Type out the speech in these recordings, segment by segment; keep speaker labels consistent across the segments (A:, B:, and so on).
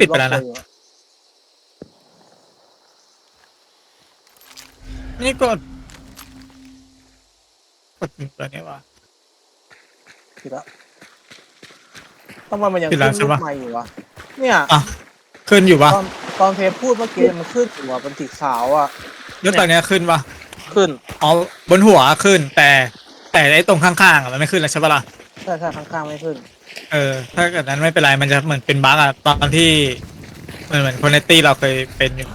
A: ปิดไปแล้วนะ
B: ล็อกอยู่อ
A: นี่กด กดปิดแล้วเนี่ยวะ
B: ผิดละทำไมมันยัง
A: ผิ
B: ขึ้
A: ดแล้ว
B: น
A: ใช่
B: รูป
A: ปะ
B: ใหม่อยู่วะ เนี่ย
A: อะขึ้นอยู่ปะ
B: ตอนตอนเทปพูดเมื่อกี้มันขึ้นอยู่อะเป็นสีขาวอะ
A: แล้วตอนเนี้ยขึ้นปะ
B: ขึ้น
A: อ๋อบนหัวขึ้นแต่แต่ไอ้ตรงข้างๆอะมันไม่ขึ้นแล้วใช่ปะล่ะ
B: ใช่ใช่ข้างๆไม่ขึ้น
A: เออ ถ้าเกิดนั้นไม่เป็นไร มันจะเหมือนเป็นบั๊กอะตอนที่เหมือนเหมือนคนในตี้เราเคยเป็นอยู่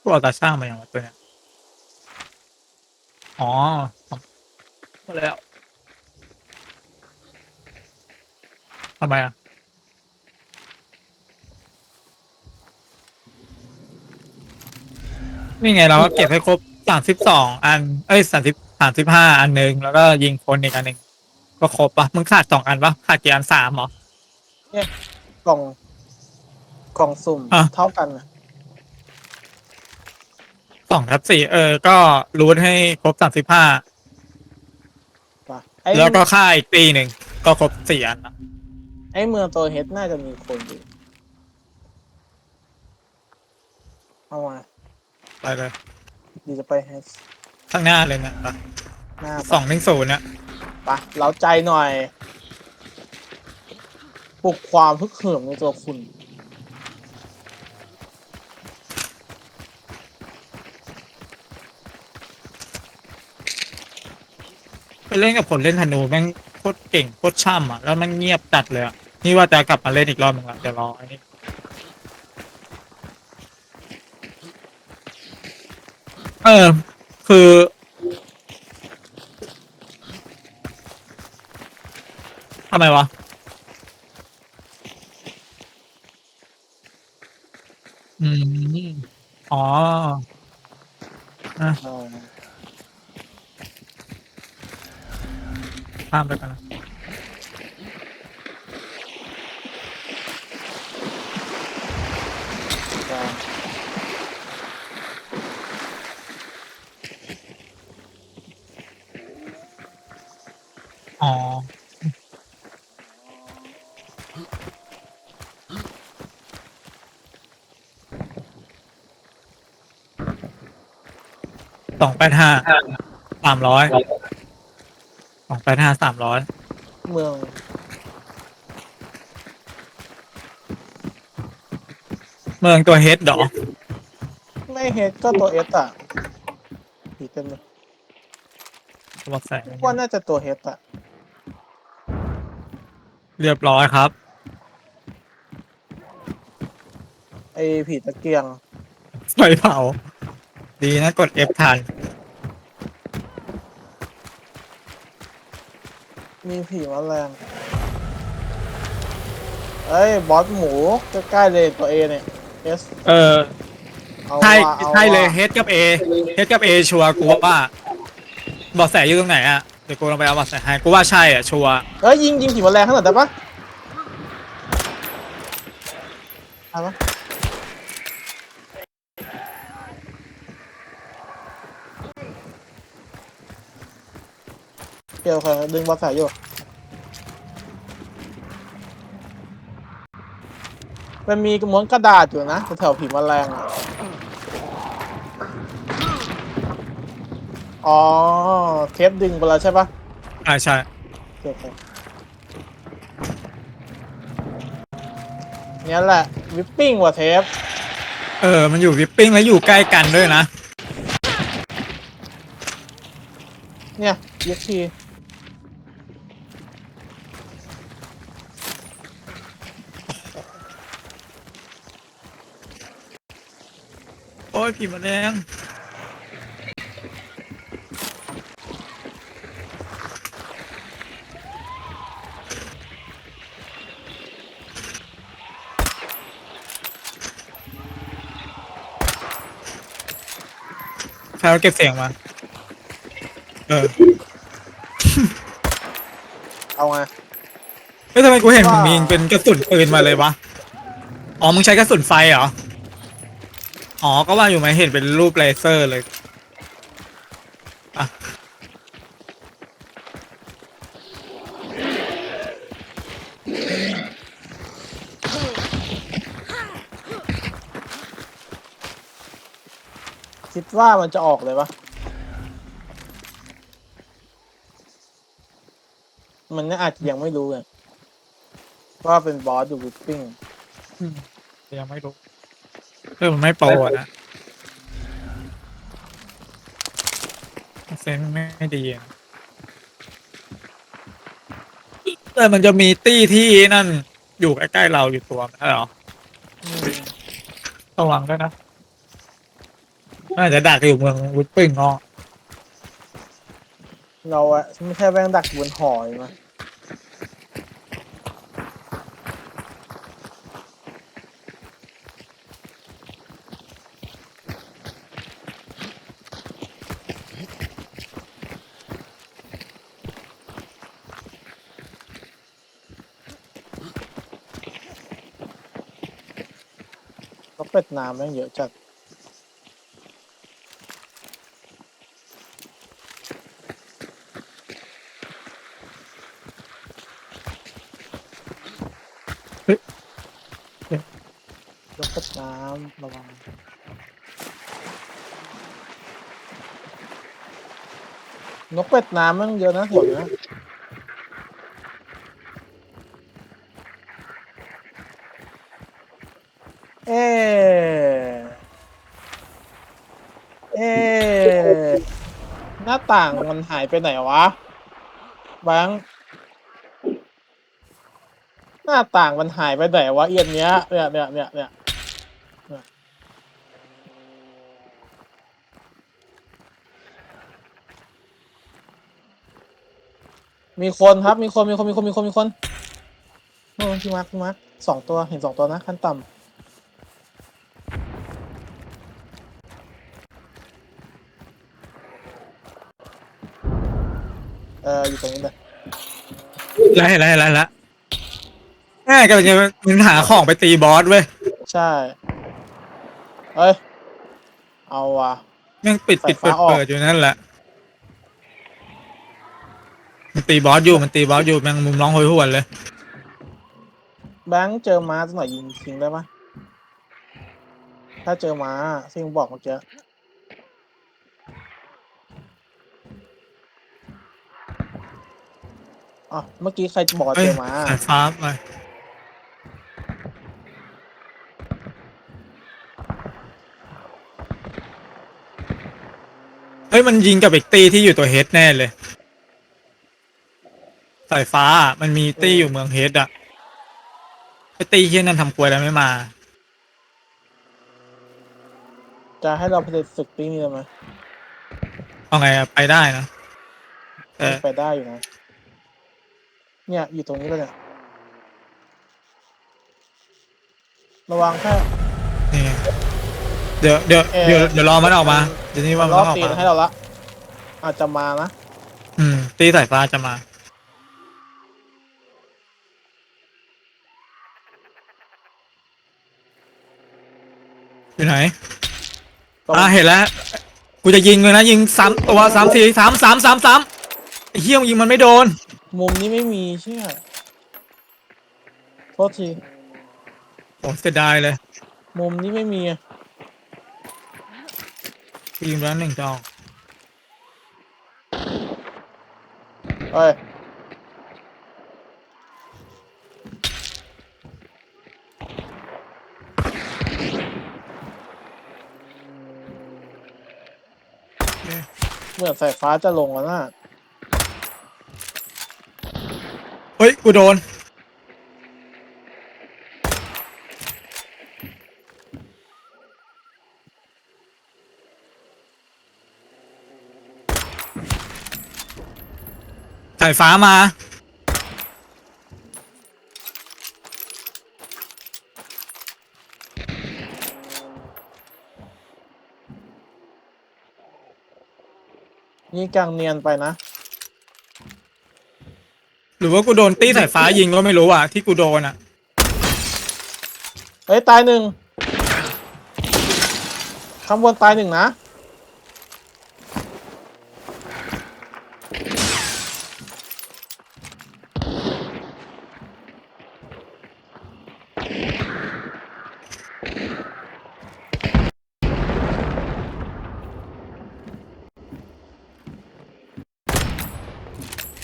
A: พวกเอาตาช่างมาอย่างวะตัวเนี้ยอ๋อหมดแล้ว ทำไมอะ นี่ไงเราก็เก็บให้ครบสามสิบสองอัน เอ้ยสามสิบสามสิบห้าอันหนึ่งแล้วก็ยิงคนอีกอันหนึ่งก็ครบปะมึงขาดสองอันปะขาดกี่อันสามเหรอ ก
B: ล่องกล่องสุ่ม
A: อะ
B: เท่ากันนะ
A: สองทับสี่เออ ก็รูทให้ครบสามสิบห้า
B: ปะไอ้
A: แล้วก็ค่าอีกปีหนึ่งก็ครบสี่อันนะ
B: ไอ้เมืองตัวเฮดน่าจะมีคนอยู่ เอามา
A: ไปเลย
B: ดีจะไปให้
A: ข้างหน้าเลยเนะ
B: หน้า
A: สองหนึ่งศูนย์เนี่ย
B: ปะเราใจหน่อย ปลุกความฮึกเหิมในตัวคุณ
A: ไปเล่นกับคนเล่นธนูแม่งโคตรเก่งโคตรช่ำอะ แล้วมันเงียบจัดเลยอะ นี่ว่าจะกลับมาเล่นอีกรอบหนึ่งละเดี๋ยวรออันนี้เออ คือ ทำไมวะ อืม อ๋ออะ
B: เออ
A: ข้ามไปกันนะ
B: ใช่
A: อ๋อสองแปดห้าสามร้อยสองแปดห้าสามร้อย
B: เมือง
A: เมืองตัวเฮดดอก
B: ไม่เฮดก็ตัวเอสอะผีเต็มเลย
A: บอกใส่
B: ว่าน่าจะตัวเฮดอะ
A: เรียบร้อยครับ
B: ไอผีตะเกียง
A: ไฟเผา ดีนะกด F ทัน
B: มีผีแมลงเอ้ย บอสหมูใกล้ๆเลยตัวเอเนี่ย เอส
A: เออ
B: เอา
A: ใช่
B: ว่ะอา
A: ใช่เลย
B: ว่ะ
A: เฮดกับ A เฮดกับ A ชัวร์กูว่าบอกแสอยู่ตรงไหนอะเดี๋ยวกูลองไปเอาบอกแสให้กูว่าใช่อะชัวร์
B: เอ้ยยิงยิงผีแมลงขนาดได้ปะเอาปะเกี่ยวค่ะดึงบอสสายอยู่ มันมีม้วนกระดาษอยู่นะแถวๆผีแมลงอะอ๋อ เทปดึงไปแล้วใช่ปะ
A: ใช่ใช่
B: โอเคโอเคเนี่ยแหละ วิปปิ้งว่ะเทป
A: เออ มันอยู่วิปปิ้งแล้วอยู่ใกล้กันด้วยนะ
B: เนี่ยยักที
A: โอ้ยผีแมลงใครเอาเก็บเสียงมา เออ
B: เอาไง
A: เฮ้ยทำไมกูเห็นมึงมีเป็นกระสุนปืนมาเลยวะ อ๋อ มึงใช้กระสุนไฟเหรอ อ๋อ ก็ว่าอยู่ไหมเห็นเป็นรูปเลเซอร์เลยอะ
B: คิดว่ามันจะออกเลยปะมันน่าอาจจะยังไม่รู้ไงว่าเป็นบอสอยู่วิปปิ้ง
A: ยังไม่รู้ เออมันไม่โปรอะนะเซนส์ไม่ดีอะแต่มันจะมีตี้ที่นั่น อยู่ใกล้ๆเราอยู่ตัวไม่ใช่เหรอระวังด้วยนะน่าจะดักอยู่เมืองวุดปึ้งเนาะ
B: เราอะไม่ใช่แว่งดักบนหอยมา เป็ดน้ำแม่งเยอะจัดยกเป็ดน้ำระวังนกเป็ดน้ำแมันเยอะนะหัวนะ เอ๊ะเอ๊ะ หน้าต่างมันหายไปไหนวะแบงค์หน้าต่างมันหายไปไหนวะเอียนเนี้ยเนี่ยเนี่ยเนี่ยเนี่ยเนี่ยมีคนครับ มีคน มีคน มีคน มีคน มีคนโอ้พี่มาร์คพี่มาร์คสองตัว เห็นสองตัวนะ ขั้นต่ำ อออยู่ตรงนี้เลย
A: แล้วเห็นแล้วเห็นแล้วเห็นแล้วแม่ก็จะมันหาของไปตีบอสเว้ย
B: ใช่เอ้ยเอาว่ะ
A: แม่งปิดปิด
B: ไฟ
A: เปิด
B: ฟ้าออก
A: เปิดอยู่นั่นแหละ มันตีบอสอยู่มันตีบอสอยู่แม่งมุมร้องโหยหวนเลย
B: แบงค์เจอม้าสักหน่อยยิงทิ้งได้ปะถ้าเจอม้าที่มึงบอกเมื่อกี้ อ๋อเมื่อกี้ใครบอกว่า
A: เอ้
B: เจ
A: ย
B: อม้า
A: สายฟ้าไปเฮ้ยมันยิงกับอีกตีที่อยู่ตัวเฮดแน่เลย สายฟ้าอะมันมีตีอยู่เมืองเฮดอะไอตีเฮียนั่นทำครัวแล้วไม่มา
B: จะให้เราไปศึกปิ้งนี่เลยไหม
A: เอาไงอะไปได้นะแต่
B: ไปได้อยู่นะ เนี่ยอยู่ตรงนี้แล้วเนี่ย ระวังแค่
A: นี่ไงเดี๋ยวเดี๋ยว
B: เอ่อ
A: เดี๋ยวเดี๋ยวรอมันออกมาเดี๋ยวนี้ว่ามัน
B: รอ
A: ต้
B: บ
A: องออก
B: ตีน
A: มา
B: ให้เราละ อาจจะมานะ
A: อืม ตีสายฟ้าจะมา อยู่ไหน อ่าเห็นแล้ว กูจะยิงเลยนะ ยิงสามตัวสามทีสามสามสามสามไอ้เหี้ยมงยิงมันไม่โดน
B: มุมนี้ไม่มีเชื่อโทษที
A: โอ้เสียดายเลย
B: มุมนี้ไม่มี
A: กูยิงไปแล้วหนึ่งจอก
B: เอ้ยเหมือนสายฟ้าจะลงแล้วนะ
A: เฮ้ย กูโดน สายฟ้ามา
B: นี่กลางเนียนไปนะ
A: หรือว่ากูโดนตีสายฟ้ายิงก็ไม่รู้อะที่กูโดนอะ
B: เอ้ยตายหนึ่งข้างบนตายหนึ่งนะ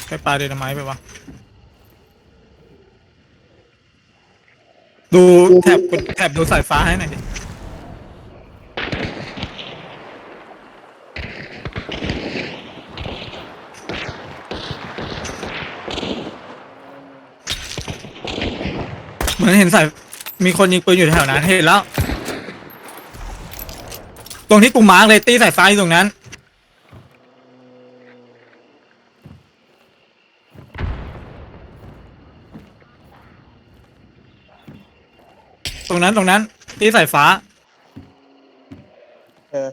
A: ไปปลาเดนไม้ไปวะ ดูแถบกดแถบดูสายฟ้าให้หน่อยดิเหมือนเห็นสายมีคนยิงปืนอยู่แถวนั้นเห็นแล้ว ตรงที่กูมาร์กเลยตีสายฟ้าอยู่ตรงนั้น รงนั้นตรงนั้นตีสายฟ้า
B: เออ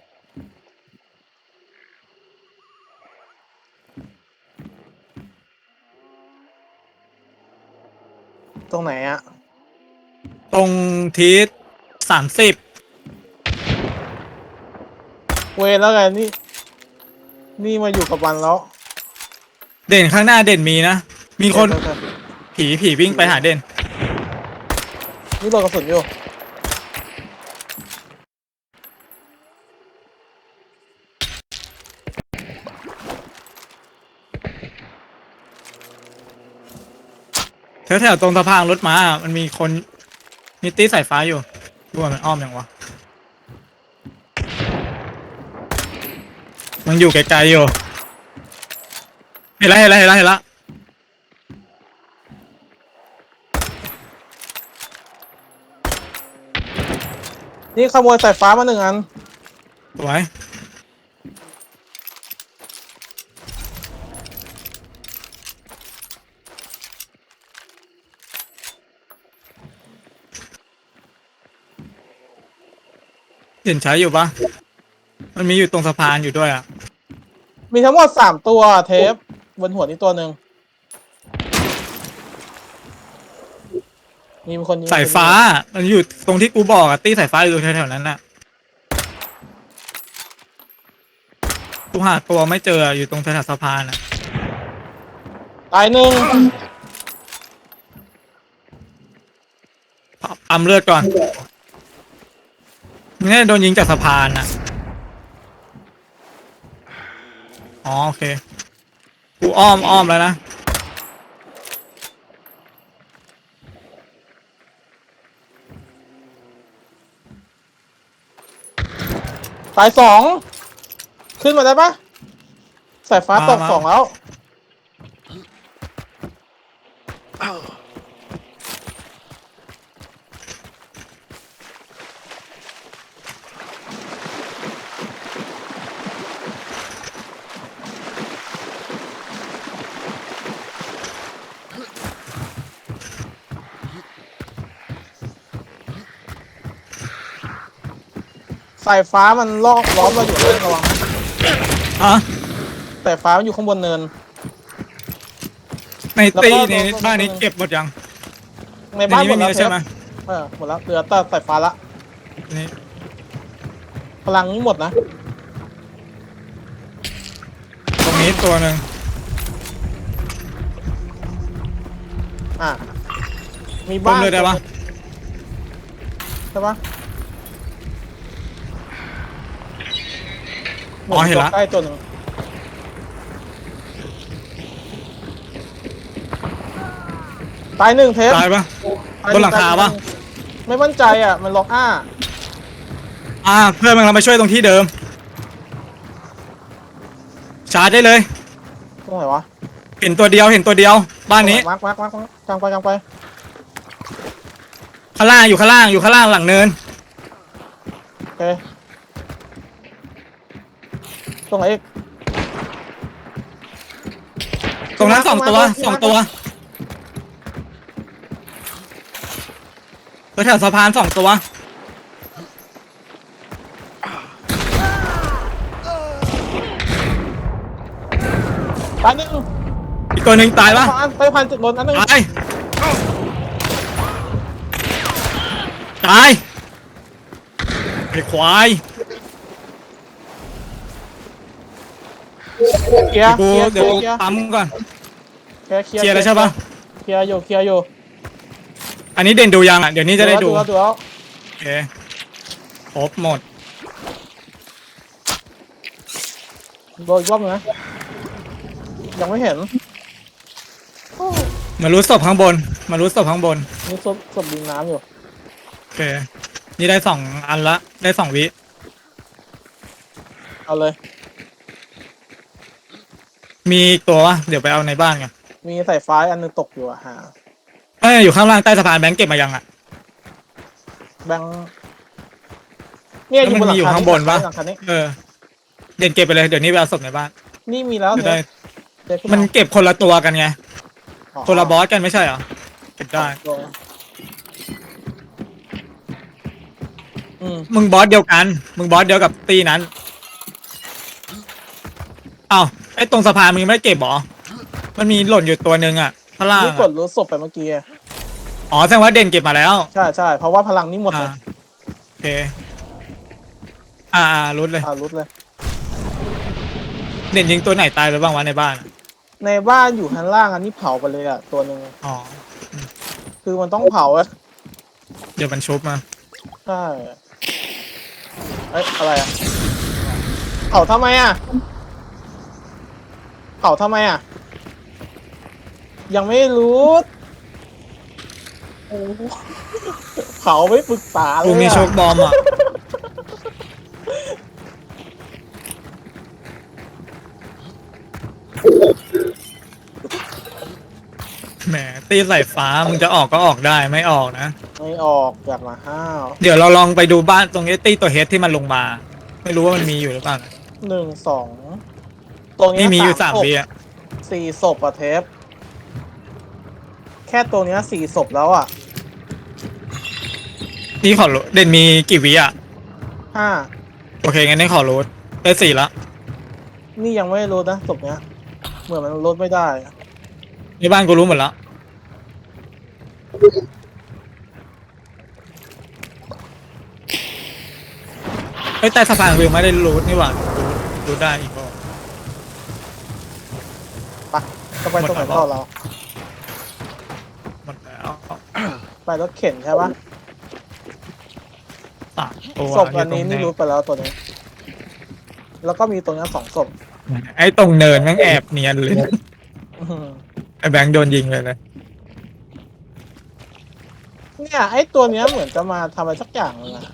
B: ตรงไหนอะ
A: ตรงทิศสามสิบ
B: เวรแล้วไงนี่ นี่มาอยู่กับวันแล้ว
A: เด่นข้างหน้าเด่นมีนะ มีคน
B: เออเออ
A: ผีผีวิ่งไปหาเด่น
B: นี่โดนกระสุนอยู่
A: แถวๆตรงสะพานรถม้ามันมีคนมีตีสายฟ้าอยู่ดูว่ามันอ้อมยังวะ มันอยู่ไกลๆอยู่ เห็นล้วเห็นล้วเห็นล้วเห็นล้ว
B: นี่ขโมยสายฟ้ามาหนึ่งอัน
A: สวยเห็นใช้อยู่ปะมันมีอยู่ตรงสะพานอยู่ด้วยอะ
B: มีทั้งหมดสามตัวเทปบนหัวนี่ตัวหนึ่ง มีคนยิง
A: สายฟ้า มันอยู่ตรงที่กูบอกอะตี้สายฟ้าอยู่ตรงแถวๆนั้นน่ะกูหาตัวไม่เจออะอยู่ตรงแถวๆสะพานอะ
B: ตายหนึ่ง
A: ปั๊มเลือดก่อนนี่โดนยิงจากสะพานอะอ๋อโอเค กูอ้อมอ้อมแล้วนะ
B: ตายสอง ขึ้นมาได้ปะสายฟ้า
A: มา
B: ตก
A: มา
B: สองแล้ว สายฟ้ามันลอกล้อมเราอยู่นะระวังนะ
A: อะ
B: สายฟ้ามันอยู่ข้างบนเนิน
A: ใน
B: แล้วก็
A: ตี
B: โดน
A: ใน
B: โดน
A: บ้านนี้
B: โดน
A: เก็บหมดยัง
B: ในบ้านหม
A: ไม่
B: ด
A: มี
B: แล้ว
A: แล้วใช่ไหม
B: เทปเออหมดแล้วเหลือแต่สายฟ้าละ
A: นี่
B: พลังนี้หมดนะ
A: ตรงนี้ตัวหนึ่ง
B: อะมี
A: เพิ่
B: บ้ามน
A: เลยได้ปะ
B: ใช่ปะ
A: อ๋อเห็นละ
B: ใกล้ตัวหนึ่งตายหนึ่งเทป
A: ตายปะ
B: ตย
A: บนหลังคาปะ
B: ไม่มั่นใจอะ มันล็อกอ้า
A: อ่า เพื่อนมันกำลังมาช่วยตรงที่เดิม ชาร์จได้เลย
B: ตรงไหนวะ
A: เห็นตัวเดียวเห็นตัวเดียว บ้านนี้
B: มาร์กมาร์กมาร์กมาร์กกลางไปกลางไป
A: ข้างล่างอยู่ข้างล่างอยู่ข้างล่างหลังเนิน
B: โอเค ตรงไหนอีก
A: ตรงนั้นสองตัว
B: ขึ้นมา
A: สองตัวแถวๆสะพานสองตัว
B: ตายหนึ่ง
A: อีกตัวหนึ่งตายปะ
B: ผ่านไปผ่านจุดบนอันหนึ่ง
A: ตาย ตายไอ้ควาย
B: เคลียร์เค
A: กู
B: ลียร์เค
A: เดี๋ยว
B: ลียร์
A: ปั๊มก่อน
B: เคลียร์เคลียร์
A: เคลียร์แล้วใช่ปะ
B: เคลียร์อยู่เคลียร์อยู่
A: อันนี้เด่นดูยังอะ เดี๋ยวนี้จะได้ดู
B: แล้วดูแล้ว
A: โอเค ครบหมด
B: โดนอีกรอบหนึงนะยังไม่เห็นโอ้
A: มารู้ศพข้างบน มารู้ศพข้างบน
B: นี่ศพศพดินน้ำอยู่
A: โอเค นี่ได้สองอันละ ได้สองวิ
B: เอาเลย
A: มีอีกตัววะเดี๋ยวไปเอาในบ้านกัน
B: มีสายฟ้าอันหนึงตกอยู่อะหา
A: เอ้ยอยู่ข้างล่างใต้สะพานแบงค์เก็บมายังอะ
B: แบงค์เนี่ยอยู่บนหลัง
A: แล้วมันมีอยู่
B: คา
A: ข้างบนปะ
B: หลังคานี้
A: เออ เด่นเก็บไปเลยเดี๋ยวนี้ไปเอาศพในบ้าน
B: นี่มีแล้ว
A: จะได้
B: เทปเทปขึ้
A: มันเก็บคนละตัวกันไง
B: อ๋อ
A: คนละบอสกันไม่ใช่เหรอเก็บได้
B: ตัวอืม
A: มึงบอสเดียวกัน มึงบอสเดียวกับตีนั้น อ้าว ไอ้ตรงสะพานมึงไม่ได้เก็บเหรอ มันมีหล่นอยู่ตัวหนึ่งอะข้างล่าง
B: นี่ก
A: อะ
B: ดรู้ศพไปเมื่อกี้อะ
A: อ๋อแสดงว่าเด่นเก็บมาแล้ว
B: ใช่ใช่เพราะว่าพลังนี่หมดเล
A: อ่ายโอเค อ่าอ่ารุดเลย
B: อ่ารุดเลย
A: เด่นยิงตัวไหนตายไปบ้างวะในบ้านอะ
B: ในบ้านอยู่ข้างล่างอันนี้เผาไปเลยอะตัวหนึ่ง
A: อ๋อ
B: คือมันต้องเผาอะ
A: เดี๋ยวมันชุบมา
B: ใช่เอ้ยอะไรอะเผาทำไมอะ เผาทำไมอะ ยังไม่รู้โอ้โหเผาไม่ปรึกษาเล
A: กู
B: ย
A: มี
B: อะ
A: โชคบอมอะ แหมตีใส่ฟ้ามึงจะออกก็ออกได้ไม่ออกนะ
B: ไม่ออกอยากมาห้าว
A: เดี๋ยวเราลองไปดูบ้านตรงนี้ตีตัวเฮดที่มันลงมา ไม่รู้ว่ามันมีอยู่หรือเปล่านะ
B: หนึ่งสอง ตรงเนี้
A: นี่มีอยู่สาม
B: ศพ
A: วิอะ
B: สี่ศพอะเทปแค่ตัวเนี้ยสี่ศพแล้วอะ
A: นี่ขอรู้เด่นมีกี่วิอะ
B: ห้า
A: โอเคงั้นนี่ขอรู้ได้สี่ละ
B: นี่ยังไม่รู้นะศพเนี้ย เหมือนมันลดไม่ได้อะ
A: นี่บ้านกูรู้หมดแล้วเฮ้ยใต้สะพานกูยังไม่ได้รู้นี่หว่ารู้รู้ได้อีก ก็
B: จะไปตรงไหนต่อเรา
A: หมดแล้ว
B: ไปรถเข็นใช่ปะ
A: สามตัว
B: ศพอันนี้
A: ยู่ตรง
B: นี่รู้ไปแล้วตัวนี้ แล้วก็มีตัวเนี้ยสองศพ
A: ไอ้ตรงเนินแม่งแอบเนียนเลย
B: อื้อหือ
A: ไอ้แบงค์โดนยิงเลยเลย
B: เนี่ยไอ้ตัวเนี้ยเหมือนจะมาทำอะไรสักอย่างนึงอะ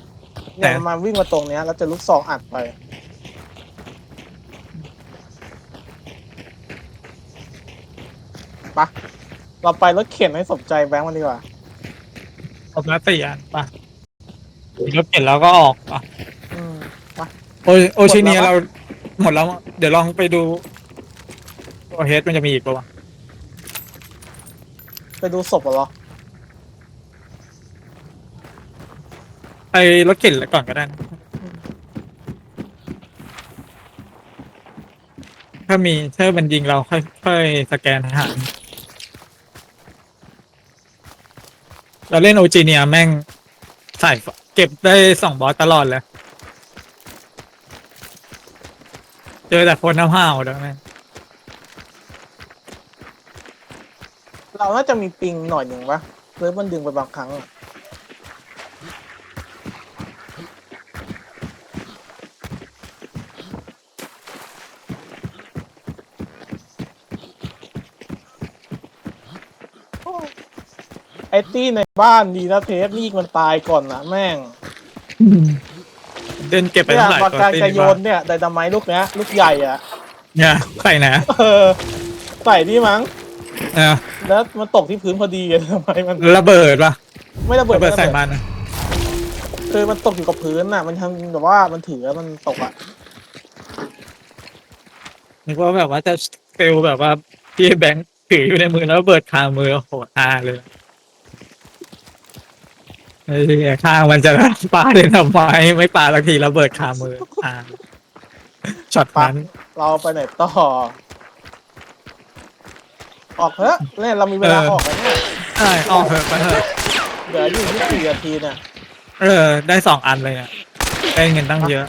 B: เนี่ยมันมาวิ่งมาตรงเนี้ยแล้วจะลูกซองอัดไป ปะเราไปรถเข็นให้สมใจแบงค์มันดีกว่า
A: ครบแล้วสี่อันป่ะรถเข็นแล้วก็ออกป่ะ
B: อืม
A: โอโอชิเนีย
B: หมดแล้ว
A: เราหมดแล้ว เดี๋ยวลองไปดูตัวเฮดมันจะมีอีกป่ะวะ
B: ไปดูศพเหรอ
A: ไปรถเข็นก่อนก็ได้นะถ้ามีถ้ามันยิงเราค่อยค่อยสแกนทหา เราเล่นโอจิเนียแม่งใส่เก็บได้สองบอสตลอดเลย เจอแต่คนน้ำห้าวเด้อแม่ง
B: เราน่าจะมีปิงหน่อยหนึ่งปะหรือมันดึงไปบางครั้งอะ ตี้ในบ้านดีนะเทปนี่มันตายก่อนนะแม่ง
A: เดินเก็บไป
B: เนี่ย
A: เท่าไหร่
B: ปาก
A: ตัว
B: กา
A: ตี
B: จะ
A: น
B: โย
A: บ้าน
B: นเนี่ยไดนาไมต์ลูกเนี้ยลูกใหญ่อะ
A: เนี่ยใส่ไหน
B: เออใส่นี่มั้ง
A: เออ
B: แล้วมันตกที่พื้นพอดีอะทำไมมัน
A: ระเบิดปะ
B: ไม่ระเบิด
A: ระเบิด
B: ไม่
A: ใส่
B: ระเบิด
A: มันนะ
B: คือมันตกอยู่กับพื้นน่ะ มันทำแบบว่ามันถือแล้วมันตกอะ
A: นึกว่าแบบว่าจะเฟลแบบว่าพี่แบงค์ถืออยู่ในมือแล้วระเบิดคามือโอ้โหอาเลย ไอ้เหี้ยข้างมันจะปาเลยทำไมไม่ปาสักทีระเบิดคามืออาช็อตนั้น
B: เราไปไหนต่อ ออกเถอะเนี่ยเรามีเวลา
A: ออ
B: กแล้วเนี่ย
A: ใช่ออกเถอะไปเถอะ
B: เหลืออยู่ที่สี่นาทีเนี่ย
A: เออ ได้สองอันเลยเนี่ยได้เงินตั้งเยอะ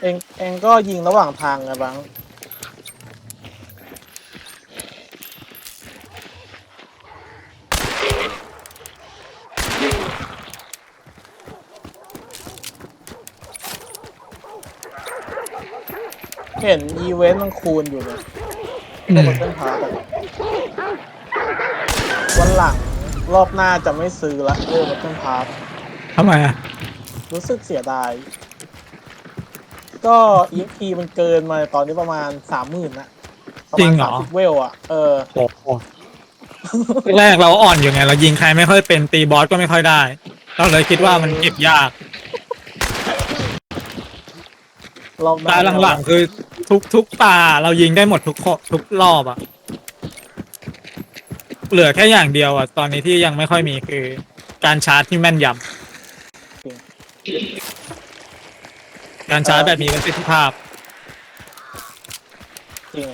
B: เองเองก็ยิงระหว่างทางไงบัง เห็นอีเวนต์มันคูณอยู่เลย
A: อื
B: ก็
A: ม
B: มันเป็นพาร์ทวันหลังรอบหน้าจะไม่ซื้อละเออมันเป็นพาร์ท
A: ทำไมอะ
B: รู้สึกเสียดาย ก็ EP มันเกินมาตอนนี้ประมาณสามหมื่นนะประ
A: จริ
B: มาณ
A: งเหรอ
B: สามสิบเวลอะเออ
A: โอ้โหแรกเราอ่อนอยู่ไง เรายิงใครไม่ค่อยเป็นตีบอสก็ไม่ค่อยได้ เราเลยคิดว่ามันเก็บยาก
B: รอบหน้า
A: ตาหลังๆคือ ทุกทุกตาเรายิงได้หมดทุกข้อทุกรอบอะเหลือแค่อย่างเดียวอะตอนนี้ที่ยังไม่ค่อยมีคือ การชาร์จที่แม่นยำการชาร์จแบบมีประสิทธิภาพ
B: จริง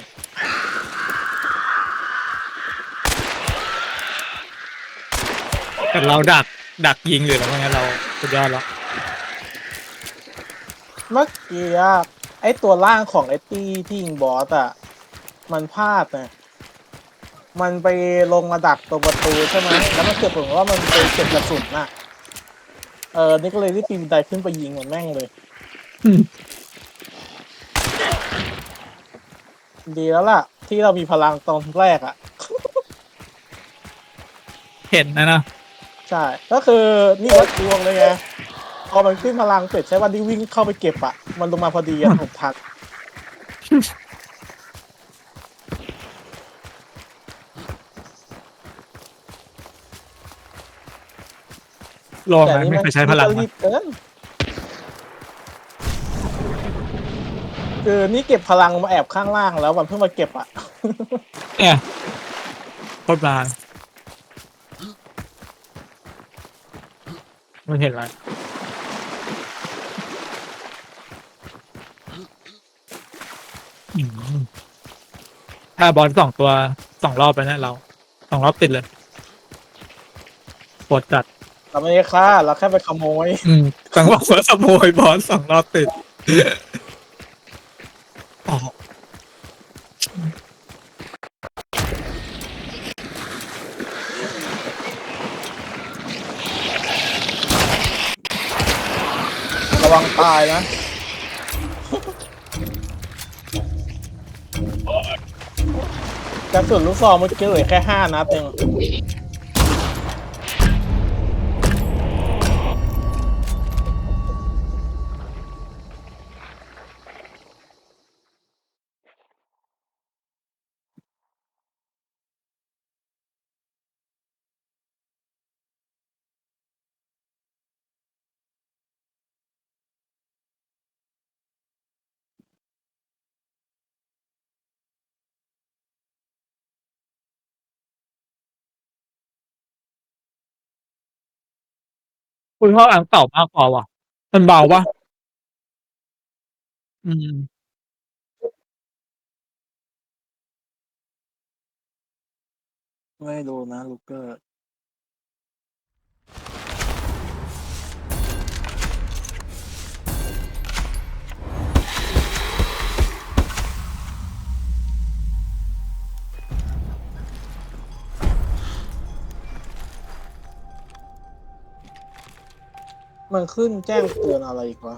A: แต่เราดักดักยิงหรืออะไรพวกนี้ยเราสุดยอดแล้ว
B: เมื่อกี้อะ ไอตัวล่างของไอตี้ที่ยิงบอสอะ มันพลาดนะมันไปลงมาดักตัวประตูใช่ไหมแล้วมันเกิดผลว่ามันไปเก็บกระสุนน่ะ เออนี่ก็เลยรีบปีนบันไดขึ้นไปยิงมันแม่งเลย
A: อืม
B: ดีแล้วล่ะ ที่เรามีพลังตอนแรกอะ
A: เห็นนะนะ
B: ใช่ ก็คือนี่วัดดวงเลยไง พอมันขึ้นพลังเสร็จใช้วันที่วิ่งเข้าไปเก็บอะมันลงมาพอดีอะผมทัน
A: ลอง
B: แต่
A: ไหม
B: นี่
A: ไม่
B: มัน
A: เคยใช้พลัง
B: นี่ก็
A: มา
B: รีบเกินคือนี่เก็บพลังมาแอบข้างล่างแล้วมันเพิ่งมาเก็บอะ
A: เนี่ยโคตรนานไม่เห็นอะไรอืม ถ้าบอลสองตัวสองรอบไปนะเราสองรอบติดเลยปวดจัด
B: เราไม่ได้ฆ่าเราแค่ไปขโมย
A: อืมจังหวะเฟิร์สขโมยบอลสองรอบติดอ๋อ
B: ระวังตายนะ กระสุนลูกซองเมื่อกี้เหลือแค่ห้านัดเอง
A: คุณชอบอ่างเก่ามากกว่าว่ะ มันเบาปะอืม
B: ไม่ดูนะลูกเกอร์ มันขึ้นแจ้งเตือนอะไรอีกวะ